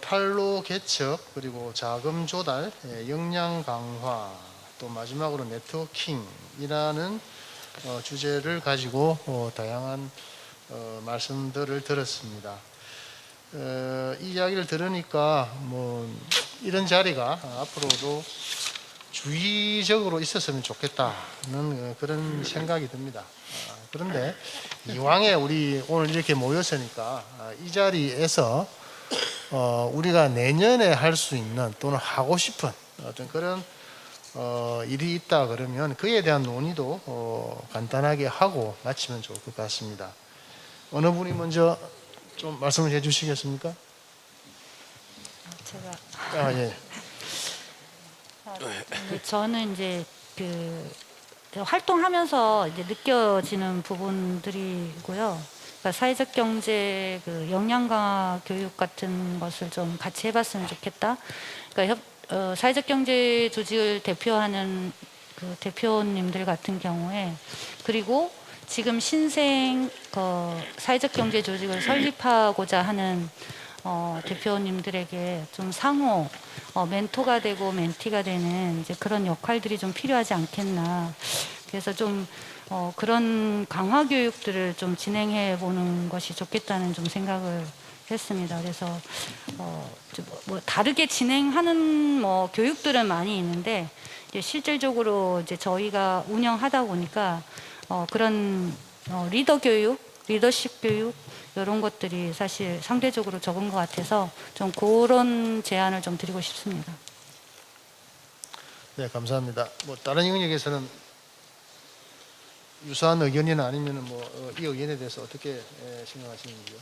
판로 개척 그리고 자금 조달, 예, 역량 강화, 또 마지막으로 네트워킹이라는 어, 주제를 가지고 어, 다양한 어, 말씀들을 들었습니다. 어, 이 이야기를 들으니까 뭐 이런 자리가 앞으로도 주의적으로 있었으면 좋겠다는 어, 그런 생각이 듭니다. 아, 그런데 이왕에 우리 오늘 이렇게 모였으니까 아, 이 자리에서 어, 우리가 내년에 할 수 있는 또는 하고 싶은 어떤 그런 어, 일이 있다 그러면 그에 대한 논의도 어, 간단하게 하고 마치면 좋을 것 같습니다. 어느 분이 먼저 좀 말씀을 해주시겠습니까? 제가 아 예. 근데 저는 이제 그 활동하면서 이제 느껴지는 부분들이고요. 그러니까 사회적 경제 그 역량 강화 교육 같은 것을 좀 같이 해봤으면 좋겠다. 그러니까 협, 어, 사회적 경제 조직을 대표하는 그 대표님들 같은 경우에 그리고 지금 신생 그 사회적 경제 조직을 설립하고자 하는 어, 대표님들에게 좀 상호 어, 멘토가 되고 멘티가 되는 이제 그런 역할들이 좀 필요하지 않겠나. 그래서 좀 어, 그런 강화 교육들을 좀 진행해 보는 것이 좋겠다는 좀 생각을 했습니다. 그래서 어, 뭐 다르게 진행하는 뭐 교육들은 많이 있는데 이제 실질적으로 이제 저희가 운영하다 보니까 어, 그런 어, 리더 교육, 리더십 교육 이런 것들이 사실 상대적으로 적은 것 같아서 좀 그런 제안을 좀 드리고 싶습니다. 네, 감사합니다. 뭐 다른 영역에서는 유사한 의견이나 아니면 뭐이 의견에 대해서 어떻게 에, 생각하시는지요?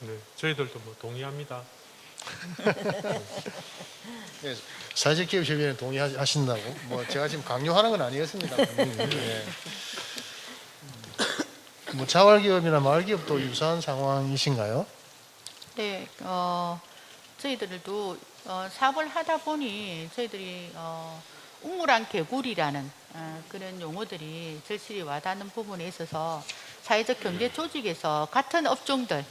네, 저희들도 뭐 동의합니다. 네, 사회적 기업 협의회는 동의하신다고? 뭐 제가 지금 강요하는 건 아니었습니다. 예. 음, 뭐 자활기업이나 마을기업도 유사한 상황이신가요? 네, 어, 저희들도 어, 사업을 하다 보니 저희들이 어, 우물안 개구리라는 어, 그런 용어들이 절실히 와닿는 부분에 있어서 사회적 경제 조직에서 같은 업종들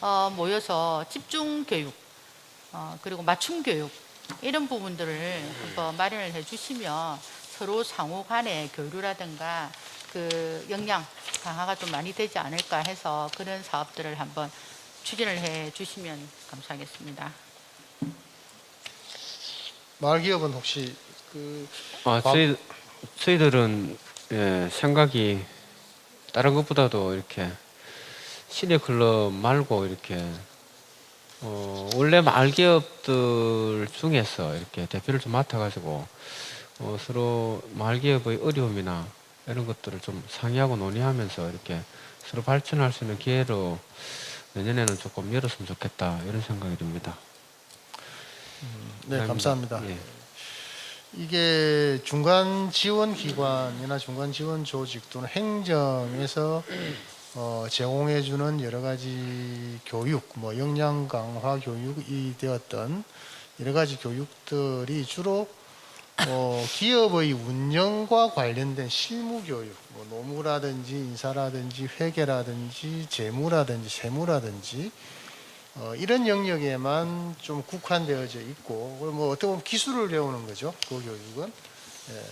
어, 모여서 집중 교육 어, 그리고 맞춤 교육 이런 부분들을 한번 마련을 해주시면 서로 상호 간의 교류라든가 그 역량 강화가 좀 많이 되지 않을까 해서 그런 사업들을 한번 추진을 해 주시면 감사하겠습니다. 마을기업은 혹시 그 아, 밥- 저희 저희들은 예, 생각이 다른 것보다도 이렇게 시내 클럽 말고 이렇게 어, 원래 마을 기업들 중에서 이렇게 대표를 좀 맡아가지고 어, 서로 마을 기업의 어려움이나 이런 것들을 좀 상의하고 논의하면서 이렇게 서로 발전할 수 있는 기회로 내년에는 조금 열었으면 좋겠다 이런 생각이 듭니다. 네, 감사합니다. 예. 이게 중간 지원 기관이나 중간 지원 조직 또는 행정에서 어, 제공해주는 여러 가지 교육, 뭐 역량 강화 교육이 되었던 여러 가지 교육들이 주로 어, 기업의 운영과 관련된 실무 교육, 뭐 노무라든지 인사라든지 회계라든지 재무라든지 세무라든지 어, 이런 영역에만 좀 국한되어져 있고 뭐 어떻게 보면 기술을 배우는 거죠 그 교육은 예.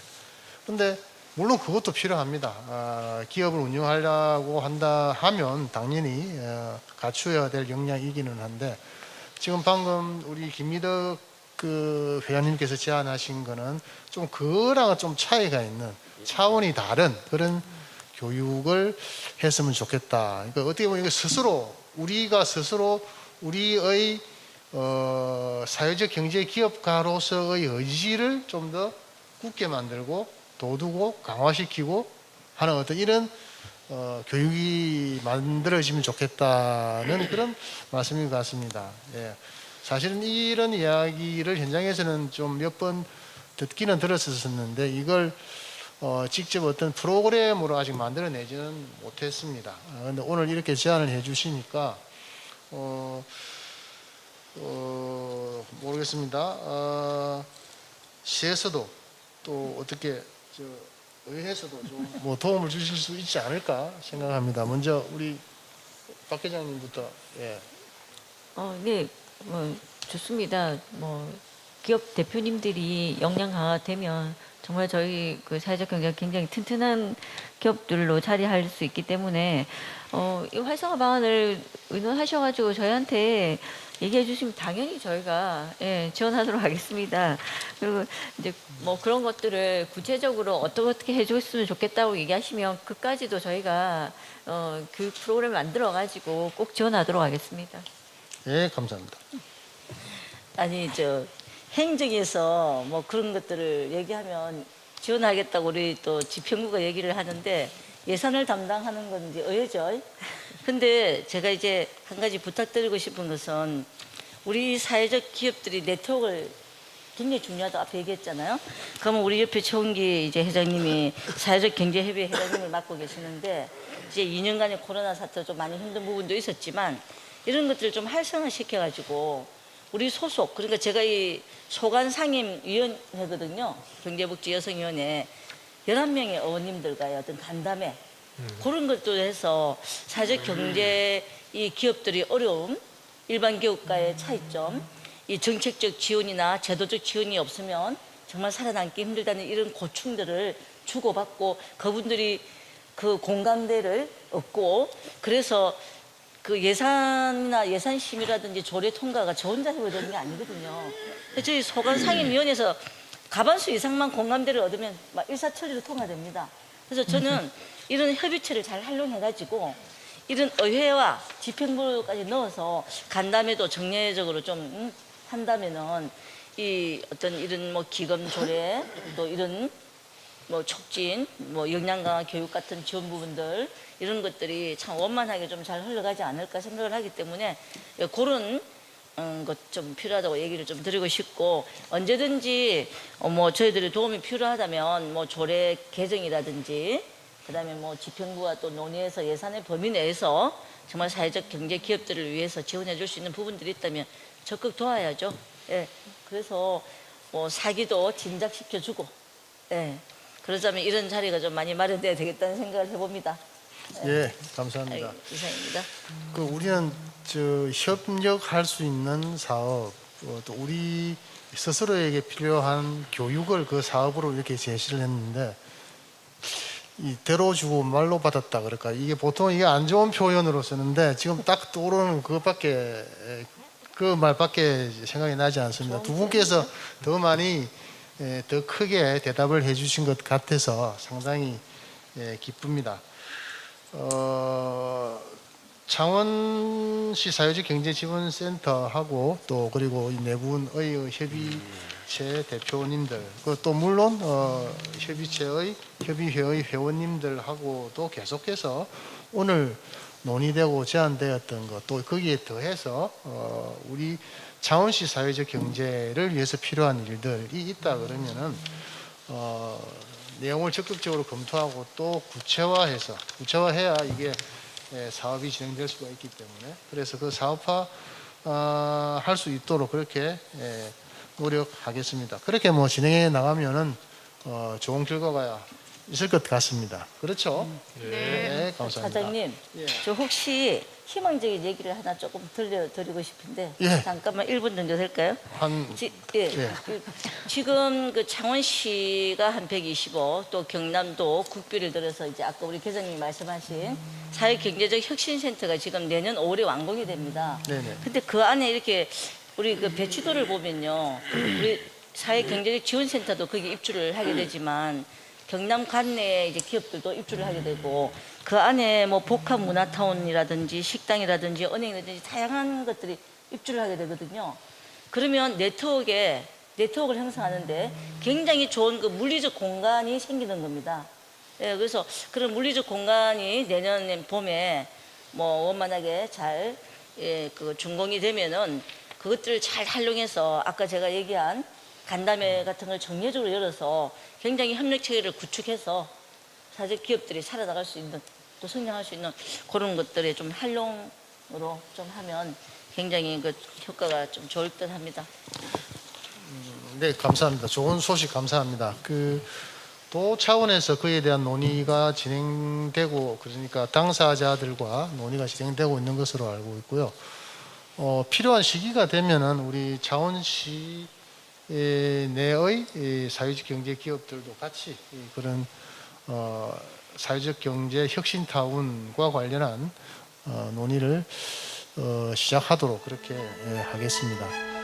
근데 물론 그것도 필요합니다 아, 기업을 운영하려고 한다 하면 당연히 어, 갖추어야 될 역량이기는 한데 지금 방금 우리 김미덕 그 회장님께서 제안하신 거는 좀 그거랑은 좀 차이가 있는 차원이 다른 그런 교육을 했으면 좋겠다. 그러니까 어떻게 보면 이거 스스로 우리가 스스로 우리의 어, 사회적 경제 기업가로서의 의지를 좀 더 굳게 만들고 도두고 강화시키고 하는 어떤 이런 어, 교육이 만들어지면 좋겠다는 그런 말씀인 것 같습니다. 예. 사실은 이런 이야기를 현장에서는 좀 몇 번 듣기는 들었었는데 이걸 어, 직접 어떤 프로그램으로 아직 만들어내지는 못했습니다. 그런데 오늘 이렇게 제안을 해주시니까 어, 어, 모르겠습니다. 어, 시에서도 또 어떻게 저 의회에서도 좀 뭐 도움을 주실 수 있지 않을까 생각합니다. 먼저 우리 박 회장님부터 예. 어, 네, 뭐 좋습니다. 뭐 기업 대표님들이 역량 강화되면 정말 저희 그 사회적 경제가 굉장히 튼튼한 기업들로 자리할 수 있기 때문에 어, 이 활성화 방안을 의논하셔가지고 저희한테 얘기해 주시면 당연히 저희가 예, 지원하도록 하겠습니다. 그리고 이제 뭐 그런 것들을 구체적으로 어떻게 어떻게 해줬으면 좋겠다고 얘기하시면 그까지도 저희가 어, 교육 프로그램 만들어 가지고 꼭 지원하도록 하겠습니다. 예, 감사합니다. 아니 저 행정에서 뭐 그런 것들을 얘기하면 지원하겠다고 우리 또 지평구가 얘기를 하는데 예산을 담당하는 건 이제 의회죠. 근데 제가 이제 한 가지 부탁드리고 싶은 것은 우리 사회적 기업들이 네트워크를 굉장히 중요하다고 앞에 얘기했잖아요. 그러면 우리 옆에 최홍기 이제 회장님이 사회적 경제협의 회장님을 맡고 계시는데 이제 2년간의 코로나 사태로 좀 많이 힘든 부분도 있었지만 이런 것들을 좀 활성화 시켜가지고 우리 소속 그러니까 제가 이 소관 상임 위원회거든요. 경제복지 여성위원회. 11명의 의원님들과의 어떤 간담회. 그런 것도 해서 사회적 경제 이 기업들이 어려움 일반 기업과의 차이점 이 정책적 지원이나 제도적 지원이 없으면 정말 살아남기 힘들다는 이런 고충들을 주고받고 그분들이 그 공감대를 얻고 그래서 그 예산이나 예산심이라든지 조례 통과가 저 혼자 해야 되는 게 아니거든요. 저희 소관 상임위원회에서 가반수 이상만 공감대를 얻으면 막 일사천리로 통과됩니다. 그래서 저는 이런 협의체를 잘 활용해가지고 이런 의회와 집행부까지 넣어서 간담회도 정례적으로 좀 음, 한다면은 이 어떤 이런 뭐 기금 조례 또 이런 뭐 촉진, 뭐 역량 강화 교육 같은 지원 부분들 이런 것들이 참 원만하게 좀 잘 흘러가지 않을까 생각을 하기 때문에 예, 그런 음, 것좀 필요하다고 얘기를 좀 드리고 싶고 언제든지 어, 뭐 저희들이 도움이 필요하다면 뭐 조례 개정이라든지 그다음에 뭐 집행부와 또 논의해서 예산의 범위 내에서 정말 사회적 경제 기업들을 위해서 지원해 줄 수 있는 부분들이 있다면 적극 도와야죠. 예. 그래서 뭐 사기도 진작시켜 주고 예. 그러자면 이런 자리가 좀 많이 마련돼야 되겠다는 생각을 해봅니다. 예, 감사합니다. 아, 이상입니다. 그 우리는 저 협력할 수 있는 사업 어, 또 우리 스스로에게 필요한 교육을 그 사업으로 이렇게 제시를 했는데 이 들어주고 말로 받았다 그럴까 이게 보통 이게 안 좋은 표현으로 쓰는데 지금 딱 떠오르는 그것밖에 그 말밖에 생각이 나지 않습니다. 두 분께서 더 많이 예, 더 크게 대답을 해주신 것 같아서 상당히 예, 기쁩니다. 어, 창원시 사회적 경제지원센터하고 또 그리고 이 내분의 협의체 대표님들 그또 물론 어, 협의체의 협의회의 회원님들하고도 계속해서 오늘 논의되고 제안되었던 것 또 거기에 더해서 어, 우리 창원시 사회적 경제를 위해서 필요한 일들이 있다 그러면은 어, 내용을 적극적으로 검토하고 또 구체화해서 구체화해야 이게 예, 사업이 진행될 수가 있기 때문에 그래서 그 사업화 어, 할 수 있도록 그렇게 예, 노력하겠습니다. 그렇게 뭐 진행해 나가면은 어, 좋은 결과가 있을 것 같습니다. 그렇죠? 네, 감사합니다. 사장님, 예. 저 혹시 희망적인 얘기를 하나 조금 들려드리고 싶은데 예. 잠깐만 1분 정도 될까요? 한 지, 예. 예. 그, 지금 그 창원시가 한 125, 또 경남도 국비를 들여서 이제 아까 우리 계장님이 말씀하신 사회 경제적 혁신센터가 지금 내년 5월에 완공이 됩니다. 네네. 근데 그 안에 이렇게 우리 그 배치도를 보면요, 우리 사회 경제적 지원센터도 거기 입주를 하게 되지만 경남 관내에 이제 기업들도 입주를 하게 되고 그 안에 뭐 복합 문화타운이라든지 식당이라든지 은행이라든지 다양한 것들이 입주를 하게 되거든요. 그러면 네트워크에 네트워크를 형성하는데 굉장히 좋은 그 물리적 공간이 생기는 겁니다. 예, 그래서 그런 물리적 공간이 내년 봄에 뭐 원만하게 잘 예, 그 준공이 되면은 그것들을 잘 활용해서 아까 제가 얘기한 간담회 같은 걸 정례적으로 열어서 굉장히 협력 체계를 구축해서 사실 기업들이 살아나갈 수 있는 또 성장할 수 있는 그런 것들에 좀 활용으로 좀 하면 굉장히 그 효과가 좀 좋을 듯 합니다. 네, 감사합니다. 좋은 소식 감사합니다. 그 도 차원에서 그에 대한 논의가 진행되고 그러니까 당사자들과 논의가 진행되고 있는 것으로 알고 있고요. 어, 필요한 시기가 되면은 우리 자원시 에, 내의 이 사회적 경제 기업들도 같이 이 그런 어, 사회적 경제 혁신 타운과 관련한 어, 논의를 어, 시작하도록 그렇게 예, 하겠습니다.